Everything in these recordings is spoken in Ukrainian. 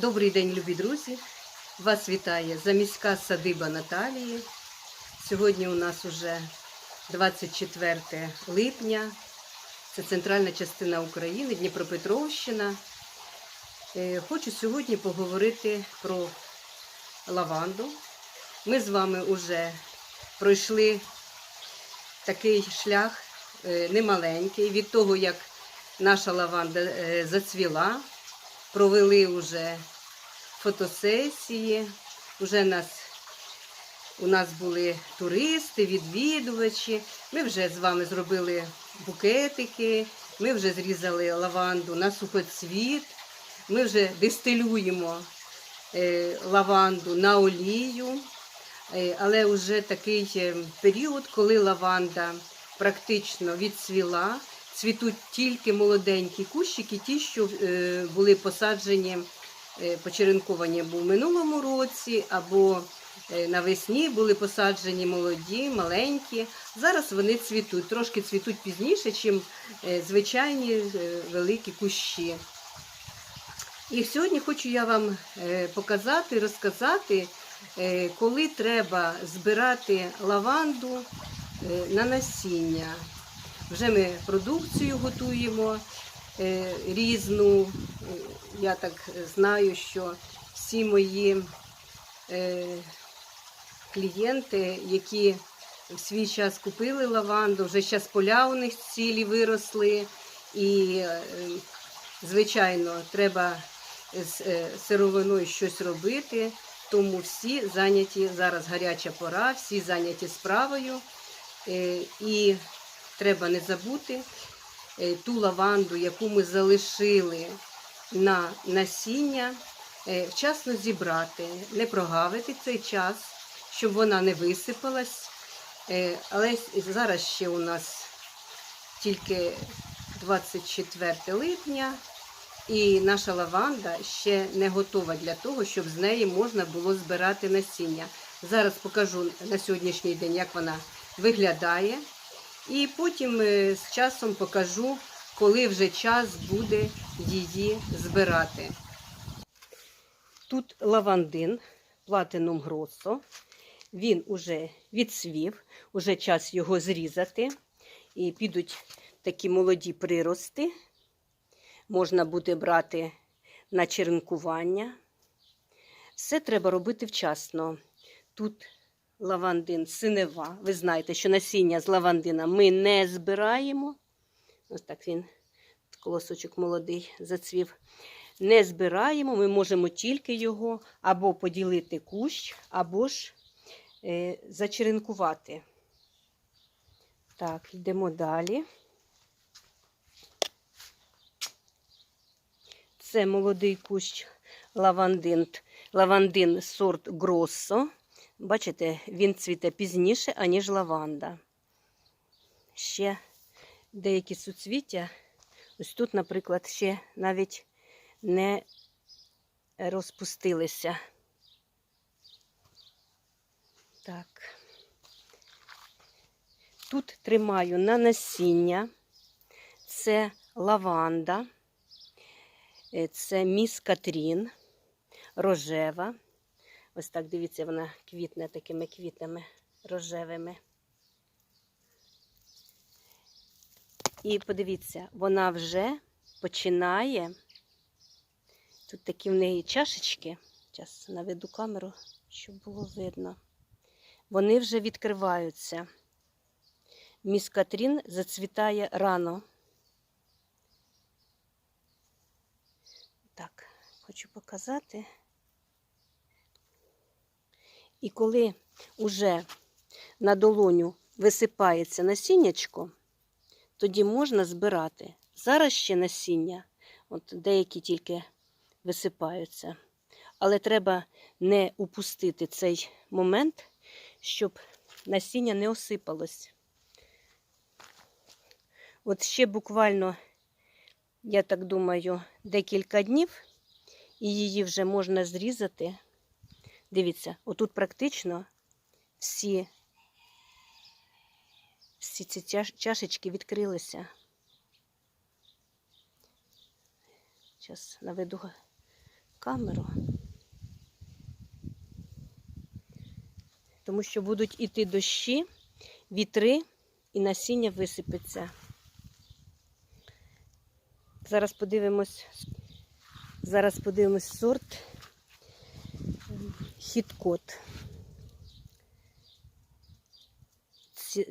Добрий день, любі друзі! Вас вітає заміська садиба Наталії. Сьогодні у нас уже 24 липня. Це центральна частина України, Дніпропетровщина. Е, Хочу сьогодні поговорити про лаванду. Ми з вами вже пройшли такий шлях е, немаленький від того, як наша лаванда е, зацвіла провели вже фотосесії. Уже нас, у нас були туристи, відвідувачі. Ми вже з вами зробили букетики, ми вже зрізали лаванду на сухоцвіт, ми вже дистилюємо е, лаванду на олію. Е, Але вже такий е, період, коли лаванда практично відцвіла, цвітуть тільки молоденькі кущики, ті, що були посаджені, почеренковані або в минулому році, або е, навесні були посаджені молоді, маленькі. Зараз вони цвітуть, трошки цвітуть пізніше, ніж звичайні е, великі кущі. І сьогодні хочу я вам е, показати, розказати, е, коли треба збирати лаванду е, на насіння. Вже ми продукцію готуємо е, різну. Е, Я так знаю, що всі мої е, клієнти, які в свій час купили лаванду, вже зараз поля у них цілі виросли. І, е, звичайно, треба з е, сировиною щось робити. Тому всі зайняті зараз гаряча пора, всі зайняті справою. Е, І треба не забути е, ту лаванду, яку ми залишили на насіння, е, вчасно зібрати, не прогавити цей час, щоб вона не висипалась. Е, Але зараз ще у нас тільки 24 липня, і наша лаванда ще не готова для того, щоб з неї можна було збирати насіння. Зараз покажу на сьогоднішній день, як вона виглядає. І потім е, з часом покажу, коли вже час буде її збирати. Тут лавандин, платинум гросо. Він уже відсвів, уже час його зрізати. І підуть такі молоді прирости. Можна буде брати на черенкування. Все треба робити вчасно. Тут лавандин синева. Ви знаєте, що насіння з лавандина ми не збираємо. Ось так він, колосочок молодий, зацвів. Не збираємо, ми можемо тільки його або поділити кущ, або ж е, зачеренкувати. Так, йдемо далі. Це молодий кущ лавандин, лавандин сорт Гроссо. Бачите, він цвіте пізніше, аніж лаванда. Ще деякі суцвіття. Ось тут, наприклад, ще навіть не розпустилися. Так. Тут тримаю на насіння. Це лаванда, е, це міс Катрін, рожева. Ось так, дивіться, вона квітне такими квітами рожевими. І подивіться, вона вже починає. Тут такі в неї чашечки. Зараз наведу камеру, щоб було видно. Вони вже відкриваються. Міс Катрін зацвітає рано. Так, хочу показати. І коли уже на долоню висипається насіннячко, тоді можна збирати. Зараз ще насіння, от деякі тільки висипаються. Але треба не упустити цей момент, щоб насіння не осипалось. От ще буквально, я так думаю, декілька днів, і її вже можна зрізати. Дивіться, отут практично всі, всі ці чашечки відкрилися. Зараз наведу камеру. Тому що будуть іти дощі, вітри і насіння висипеться. Зараз подивимось, зараз подивимось сорт хіткот.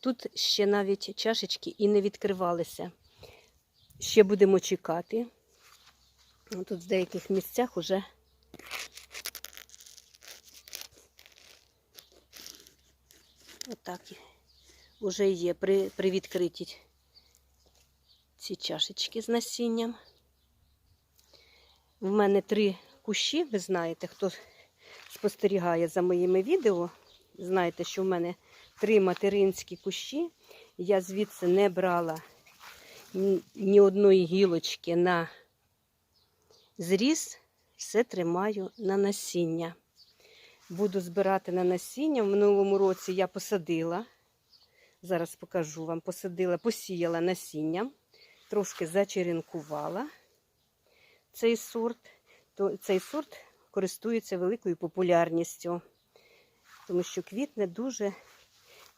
Тут ще навіть чашечки і не відкривалися. Ще будемо чекати. Ну, Тут в деяких місцях уже отак вже є при, при відкритті ці чашечки з насінням. В мене три кущі, ви знаєте, хто спостерігає за моїми відео, знаєте, що в мене три материнські кущі. Я звідси не брала ні- одної гілочки на зріз, все тримаю на насіння. Буду збирати на насіння. В минулому році я посадила. Зараз покажу вам. Посадила, посіяла насіння, трошки зачеренкувала цей сорт. То цей сорт користується великою популярністю, тому що квітне дуже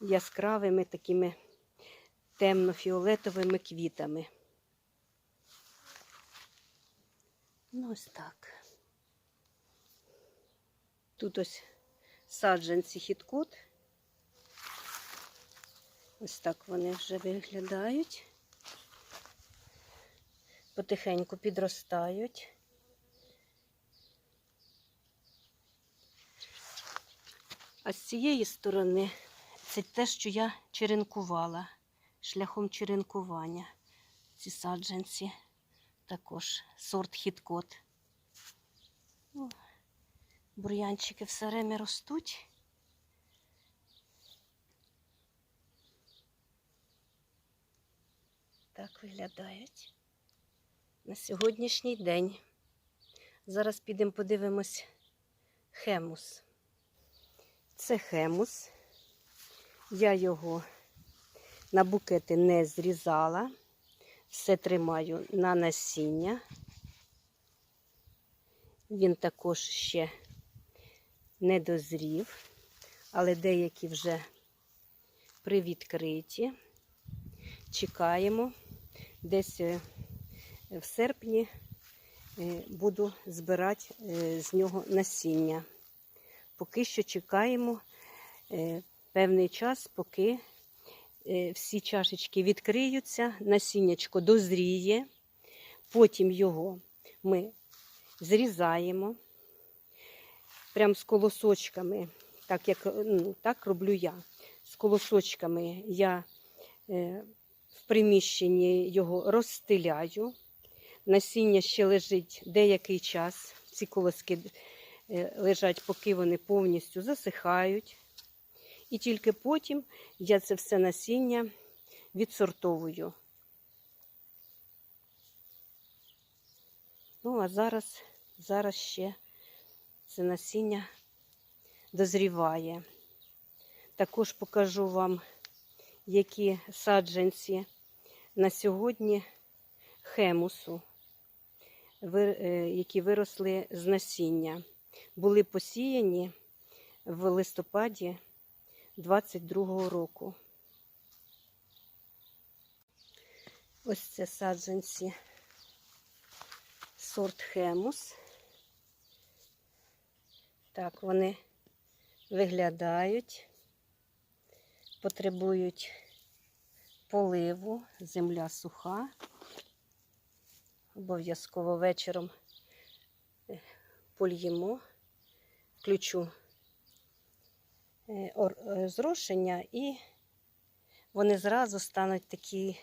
яскравими такими темно-фіолетовими квітами. Ну, ось так. Тут ось саджанці хіткут. Ось так вони вже виглядають. Потихеньку підростають. А з цієї сторони це те, що я черенкувала шляхом черенкування. Ці саджанці також сорт хіткот. Ну, бур'янчики все время ростуть. Так виглядають на сьогоднішній день. Зараз підемо подивимось хемус. Це хемус. Я його на букети не зрізала. Все тримаю на насіння. Він також ще не дозрів, але деякі вже привідкриті. Чекаємо. Десь е, в серпні е, буду збирати е, з нього насіння. Поки що чекаємо е, певний час, поки е, всі чашечки відкриються, насіннячко дозріє, потім його ми зрізаємо прям з колосочками, так як ну, так роблю я. З колосочками я е, в приміщенні його розстеляю. Насіння ще лежить деякий час. Ці колоски лежать, поки вони повністю засихають. І тільки потім я це все насіння відсортовую. Ну, а зараз, зараз ще це насіння дозріває. Також покажу вам, які саджанці на сьогодні хемусу, е, які виросли з насіння. Були посіяні в листопаді 22-го року. Ось це саджанці сорт хемус. Так, вони виглядають, потребують поливу, земля суха. Обов'язково вечором е, польємо, включу е, е, зрошення і вони зразу стануть такі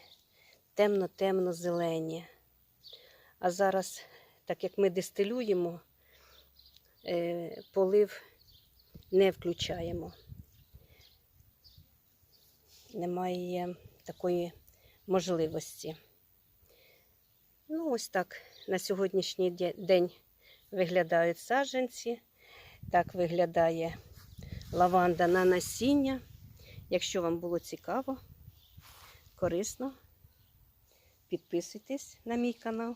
темно-темно зелені. А зараз, так як ми дистилюємо, е, полив не включаємо. Немає такої можливості. Ну, ось так на сьогоднішній день виглядають саджанці. Так виглядає лаванда на насіння. Якщо вам було цікаво, корисно, підписуйтесь на мій канал,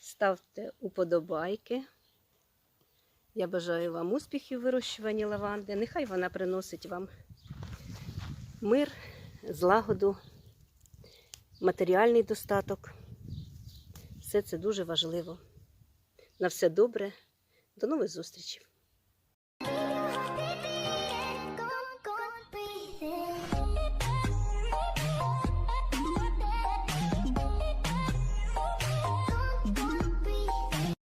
ставте уподобайки. Я бажаю вам успіхів у вирощуванні лаванди. Нехай вона приносить вам мир, злагоду, матеріальний достаток. Все це дуже важливо. На все добре. До нових зустрічей!